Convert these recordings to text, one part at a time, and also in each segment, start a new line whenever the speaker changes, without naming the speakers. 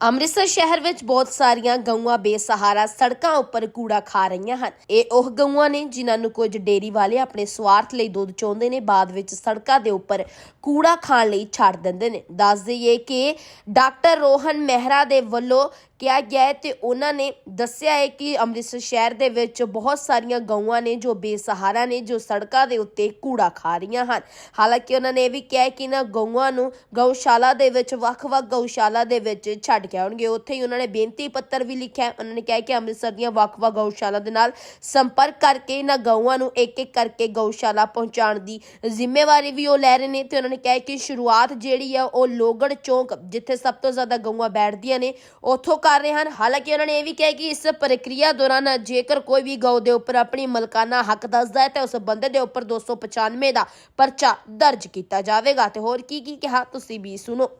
ਅੰਮ੍ਰਿਤਸਰ ਸ਼ਹਿਰ ਵਿੱਚ ਬਹੁਤ ਸਾਰੀਆਂ ਗਊਆਂ ਬੇਸਹਾਰਾ ਸੜਕਾਂ ਉੱਪਰ ਕੂੜਾ ਖਾ ਰਹੀਆਂ ਹਨ। ਇਹ ਉਹ ਗਊਆਂ ਨੇ ਜਿਨ੍ਹਾਂ ਨੂੰ ਕੁਝ ਡੇਰੀ ਵਾਲੇ ਆਪਣੇ ਸਵਾਰਥ ਲਈ ਦੁੱਧ ਚਾਹੁੰਦੇ ਨੇ, ਬਾਅਦ ਵਿੱਚ ਸੜਕਾਂ ਦੇ ਉੱਪਰ ਕੂੜਾ ਖਾਣ ਲਈ ਛੱਡ ਦਿੰਦੇ ਨੇ। ਦੱਸ ਦਈਏ ਕਿ ਡਾਕਟਰ ਰੋਹਨ ਮਹਿਰਾ ਦੇ ਵੱਲੋਂ ਕਿਹਾ ਗਿਆ ਹੈ ਤੇ ਉਹਨਾਂ ਨੇ ਦੱਸਿਆ ਹੈ ਕਿ ਅੰਮ੍ਰਿਤਸਰ ਸ਼ਹਿਰ ਦੇ ਵਿੱਚ ਬਹੁਤ ਸਾਰੀਆਂ ਗਊਆਂ ਨੇ, ਜੋ ਬੇਸਹਾਰਾ ਨੇ, ਜੋ ਸੜਕਾਂ ਦੇ ਉੱਤੇ ਕੂੜਾ ਖਾ ਰਹੀਆਂ ਹਨ। ਹਾਲਾਂਕਿ ਉਹਨਾਂ ਨੇ ਇਹ ਵੀ ਕਿਹਾ ਕਿ ਇਹਨਾਂ ਗਊਆਂ ਨੂੰ ਗਊਸ਼ਾਲਾ ਦੇ ਵਿੱਚ, ਵੱਖ-ਵੱਖ ਗਊਸ਼ਾਲਾ ਦੇ ਵਿੱਚ ਛੱਡ ਕੇ ਆਉਣਗੇ। ਉੱਥੇ ਹੀ ਉਹਨਾਂ ਨੇ ਬੇਨਤੀ ਪੱਤਰ ਵੀ ਲਿਖਿਆ ਉਹਨਾਂ ਨੇ ਕਿਹਾ ਕਿ ਅੰਮ੍ਰਿਤਸਰ ਦੀਆਂ ਵੱਖ-ਵੱਖ ਗਊਸ਼ਾਲਾ ਦੇ ਨਾਲ ਸੰਪਰਕ ਕਰਕੇ ਇਹਨਾਂ ਗਊਆਂ ਨੂੰ ਇੱਕ-ਇੱਕ ਕਰਕੇ ਗਊਸ਼ਾਲਾ ਪਹੁੰਚਾਉਣ ਦੀ ਜ਼ਿੰਮੇਵਾਰੀ ਵੀ ਉਹ ਲੈ ਰਹੇ ਨੇ। ਤੇ ਉਹਨਾਂ ਨੇ ਕਿਹਾ ਕਿ ਸ਼ੁਰੂਆਤ ਜਿਹੜੀ ਆ ਉਹ ਲੋਗੜ ਚੌਂਕ, ਜਿੱਥੇ ਸਭ ਤੋਂ ਜ਼ਿਆਦਾ ਗਊਆਂ ਬੈਠਦੀਆਂ ਨੇ, ਉੱਥੋਂ ਕਰ ਰਹੇ ਹਨ। ਹਾਲਾਂਕਿ ਉਹਨਾਂ ਨੇ ਇਹ ਵੀ ਕਿਹਾ ਕਿ ਇਸ ਪ੍ਰਕਿਰਿਆ ਦੌਰਾਨ ਜੇਕਰ ਕੋਈ ਵੀ ਗਊ ਦੇ ਉੱਪਰ ਆਪਣੀ ਮਲਕਾਨਾ ਹੱਕ ਦੱਸਦਾ ਹੈ, ਤਾਂ ਉਸ ਬੰਦੇ ਦੇ ਉੱਪਰ 295 ਦਾ ਪਰਚਾ ਦਰਜ ਕੀਤਾ ਜਾਵੇਗਾ। ਤੇ ਹੋਰ ਕੀ ਕੀ ਕਿਹਾ ਤੁਸੀਂ ਵੀ ਸੁਣੋ।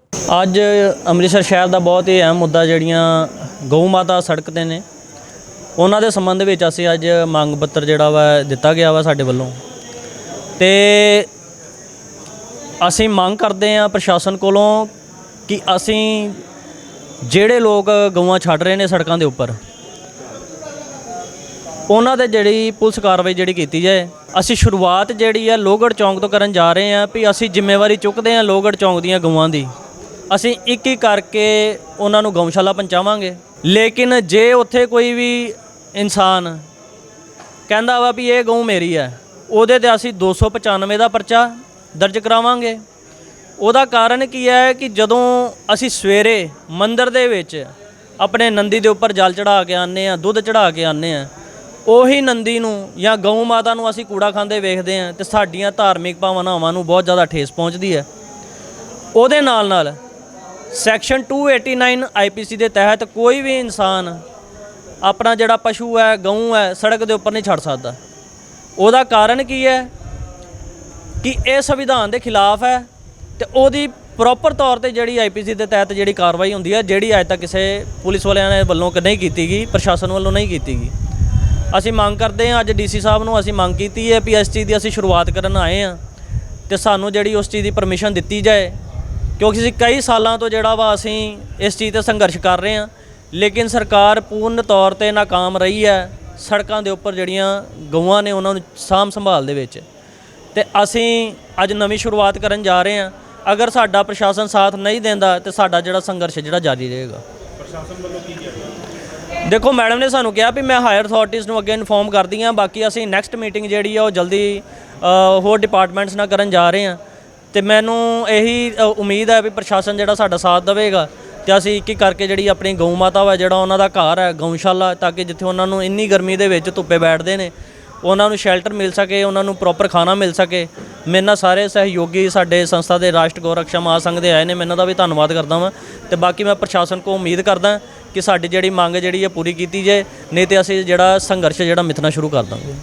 ਅੱਜ ਅੰਮ੍ਰਿਤਸਰ ਸ਼ਹਿਰ ਦਾ ਬਹੁਤ ਹੀ ਅਹਿਮ ਮੁੱਦਾ ਜਿਹੜੀਆਂ ਗਊ ਮਾਤਾ ਸੜਕ ਤੇ ਨੇ, ਉਹਨਾਂ ਦੇ ਸੰਬੰਧ ਵਿੱਚ ਅਸੀਂ ਅੱਜ ਮੰਗ ਪੱਤਰ ਜਿਹੜਾ ਵਾ ਦਿੱਤਾ ਗਿਆ ਵਾ ਸਾਡੇ ਵੱਲੋਂ। ਤੇ ਅਸੀਂ ਮੰਗ ਕਰਦੇ ਹਾਂ ਪ੍ਰਸ਼ਾਸਨ ਕੋਲੋਂ ਕਿ ਅਸੀਂ ਜਿਹੜੇ ਲੋਕ ਗਊਆਂ ਛੱਡ ਰਹੇ ਨੇ ਸੜਕਾਂ ਦੇ ਉੱਪਰ, ਉਹਨਾਂ ਤੇ ਜਿਹੜੀ ਪੁਲਿਸ ਕਾਰਵਾਈ ਜਿਹੜੀ ਕੀਤੀ ਜਾਏ, ਅਸੀਂ ਸ਼ੁਰੂਆਤ ਜਿਹੜੀ ਹੈ ਲੋਹਗੜ੍ਹ ਚੌਂਕ ਤੋਂ ਕਰਨ ਜਾ ਰਹੇ ਹਾਂ ਵੀ ਅਸੀਂ ਜ਼ਿੰਮੇਵਾਰੀ ਚੁੱਕਦੇ ਹਾਂ ਲੋਹਗੜ੍ਹ ਚੌਂਕ ਦੀਆਂ ਗਊਆਂ ਦੀ। ਅਸੀਂ ਇੱਕ ਇੱਕ ਕਰਕੇ ਉਹਨਾਂ ਨੂੰ ਗਊਸ਼ਾਲਾ ਪਹੁੰਚਾਵਾਂਗੇ। ਲੇਕਿਨ ਜੇ ਉੱਥੇ ਕੋਈ ਵੀ ਇਨਸਾਨ ਕਹਿੰਦਾ ਵਾ ਵੀ ਇਹ ਗਊ ਮੇਰੀ ਹੈ, ਉਹਦੇ ਤੇ ਅਸੀਂ 295 ਦਾ ਪਰਚਾ ਦਰਜ ਕਰਾਵਾਂਗੇ। ਉਹਦਾ ਕਾਰਨ ਕੀ ਹੈ ਕਿ ਜਦੋਂ ਅਸੀਂ ਸਵੇਰੇ ਮੰਦਿਰ ਦੇ ਵਿੱਚ ਆਪਣੇ ਨੰਦੀ ਦੇ ਉੱਪਰ ਜਲ ਚੜਾ ਕੇ ਆਨੇ ਆ ਦੁੱਧ ਚੜਾ ਕੇ ਆਨੇ ਆ ਉਹੀ ਨੰਦੀ ਨੂੰ ਜਾਂ ਗਊ ਮਾਤਾ ਨੂੰ ਅਸੀਂ ਕੂੜਾ ਖਾਂਦੇ ਵੇਖਦੇ ਆ ਤੇ ਸਾਡੀਆਂ ਧਾਰਮਿਕ ਭਾਵਨਾਵਾਂ ਨੂੰ ਬਹੁਤ ਜ਼ਿਆਦਾ ਠੇਸ ਪਹੁੰਚਦੀ ਹੈ। ਉਹਦੇ ਨਾਲ ਨਾਲ ਸੈਕਸ਼ਨ 289 ਆਈਪੀਸੀ ਦੇ ਤਹਿਤ ਕੋਈ ਵੀ ਇਨਸਾਨ ਆਪਣਾ ਜਿਹੜਾ ਪਸ਼ੂ ਹੈ, ਗਊ ਹੈ, ਸੜਕ ਦੇ ਉੱਪਰ ਨਹੀਂ ਛੱਡ ਸਕਦਾ। ਉਹਦਾ ਕਾਰਨ ਕੀ ਹੈ ਕਿ ਇਹ ਸੰਵਿਧਾਨ ਦੇ ਖਿਲਾਫ ਹੈ ਤੇ ਉਹਦੀ ਪ੍ਰੋਪਰ ਤੌਰ ਤੇ ਜਿਹੜੀ ਆਈਪੀਸੀ ਦੇ ਤਹਿਤ ਜਿਹੜੀ ਕਾਰਵਾਈ ਹੁੰਦੀ ਹੈ ਜਿਹੜੀ ਅੱਜ ਤੱਕ ਕਿਸੇ ਪੁਲਿਸ ਵਾਲਿਆਂ ਨੇ ਵੱਲੋਂ ਨਹੀਂ ਕੀਤੀ ਗਈ, ਪ੍ਰਸ਼ਾਸਨ ਵੱਲੋਂ ਨਹੀਂ ਕੀਤੀ ਗਈ। ਅਸੀਂ ਮੰਗ ਕਰਦੇ ਹਾਂ, ਅੱਜ ਡੀਸੀ ਸਾਹਿਬ ਨੂੰ ਅਸੀਂ ਮੰਗ ਕੀਤੀ ਹੈ ਵੀ ਇਸ ਚੀਜ਼ ਦੀ ਅਸੀਂ ਸ਼ੁਰੂਆਤ ਕਰਨ ਆਏ ਹਾਂ ਤੇ ਸਾਨੂੰ ਜਿਹੜੀ ਉਸ ਚੀਜ਼ ਦੀ ਪਰਮਿਸ਼ਨ ਦਿੱਤੀ ਜਾਏ, ਕਿਉਂਕਿ ਅਸੀਂ ਕਈ ਸਾਲਾਂ ਤੋਂ ਜਿਹੜਾ ਵਾ ਅਸੀਂ ਇਸ ਚੀਜ਼ ਤੇ ਸੰਘਰਸ਼ ਕਰ ਰਹੇ ਹਾਂ, ਲੇਕਿਨ ਸਰਕਾਰ ਪੂਰਨ ਤੌਰ ਤੇ ਨਾਕਾਮ ਰਹੀ ਹੈ ਸੜਕਾਂ ਦੇ ਉੱਪਰ ਜਿਹੜੀਆਂ ਗਊਆਂ ਨੇ ਉਹਨਾਂ ਨੂੰ ਸਾਂਭ ਸੰਭਾਲ ਦੇ ਵਿੱਚ। ਤੇ ਅਸੀਂ ਅੱਜ ਨਵੀਂ ਸ਼ੁਰੂਆਤ ਕਰਨ ਜਾ ਰਹੇ ਹਾਂ। ਅਗਰ ਸਾਡਾ ਪ੍ਰਸ਼ਾਸਨ ਸਾਥ ਨਹੀਂ ਦਿੰਦਾ ਤੇ ਸਾਡਾ ਜਿਹੜਾ ਸੰਘਰਸ਼ ਜਿਹੜਾ ਜਾਰੀ ਰਹੇਗਾ। ਦੇਖੋ ਮੈਡਮ ਨੇ ਸਾਨੂੰ ਕਿਹਾ ਵੀ ਮੈਂ ਹਾਇਰ ਅਥਾਰਟੀਜ਼ ਨੂੰ ਅੱਗੇ ਇਨਫੋਰਮ ਕਰਦੀ ਹਾਂ ਬਾਕੀ ਅਸੀਂ ਨੈਕਸਟ ਮੀਟਿੰਗ ਜਿਹੜੀ ਆ ਉਹ ਜਲਦੀ ਹੋਰ ਡਿਪਾਰਟਮੈਂਟਸ ਨਾਲ ਕਰਨ ਜਾ ਰਹੇ ਹਾਂ। ਤੇ ਮੈਨੂੰ ਇਹੀ ਉਮੀਦ ਹੈ ਵੀ ਪ੍ਰਸ਼ਾਸਨ ਜਿਹੜਾ ਸਾਡਾ ਸਾਥ ਦੇਵੇਗਾ ਤੇ ਅਸੀਂ ਇੱਕ ਇੱਕ ਕਰਕੇ ਜਿਹੜੀ ਆਪਣੀ ਗਊ ਮਾਤਾ ਵਾ ਜਿਹੜਾ ਉਹਨਾਂ ਦਾ ਘਰ ਹੈ ਗਊਸ਼ਾਲਾ ਤਾਂ ਕਿ ਜਿੱਥੇ ਉਹਨਾਂ ਨੂੰ ਇੰਨੀ ਗਰਮੀ ਦੇ ਵਿੱਚ ਧੁੱਪੇ ਬੈਠਦੇ ਨੇ ਉਹਨਾਂ ਨੂੰ ਸ਼ੈਲਟਰ ਮਿਲ ਸਕੇ ਉਹਨਾਂ ਨੂੰ ਪ੍ਰੋਪਰ ਖਾਣਾ ਮਿਲ ਸਕੇ। ਮੇਰੇ ਨਾਲ ਸਾਰੇ ਸਹਿਯੋਗੀ ਸਾਡੇ ਸੰਸਥਾ ਦੇ ਰਾਸ਼ਟਰ ਗੋਰਖਸ਼ਾ ਮਹਾਸੰਘ ਦੇ ਆਏ ਨੇ ਮੈਂ ਇਹਨਾਂ ਦਾ ਵੀ ਧੰਨਵਾਦ ਕਰਦਾ ਵਾਂ। ਤੇ ਬਾਕੀ ਮੈਂ ਪ੍ਰਸ਼ਾਸਨ ਕੋ ਉਮੀਦ ਕਰਦਾ ਕਿ ਸਾਡੀ ਜਿਹੜੀ ਮੰਗ ਜਿਹੜੀ ਹੈ ਪੂਰੀ ਕੀਤੀ ਜਾਏ, ਨਹੀਂ ਤੇ ਅਸੀਂ ਜਿਹੜਾ ਸੰਘਰਸ਼ ਜਿਹੜਾ ਮਿਥਣਾ ਸ਼ੁਰੂ ਕਰ ਦਾਂਗੇ।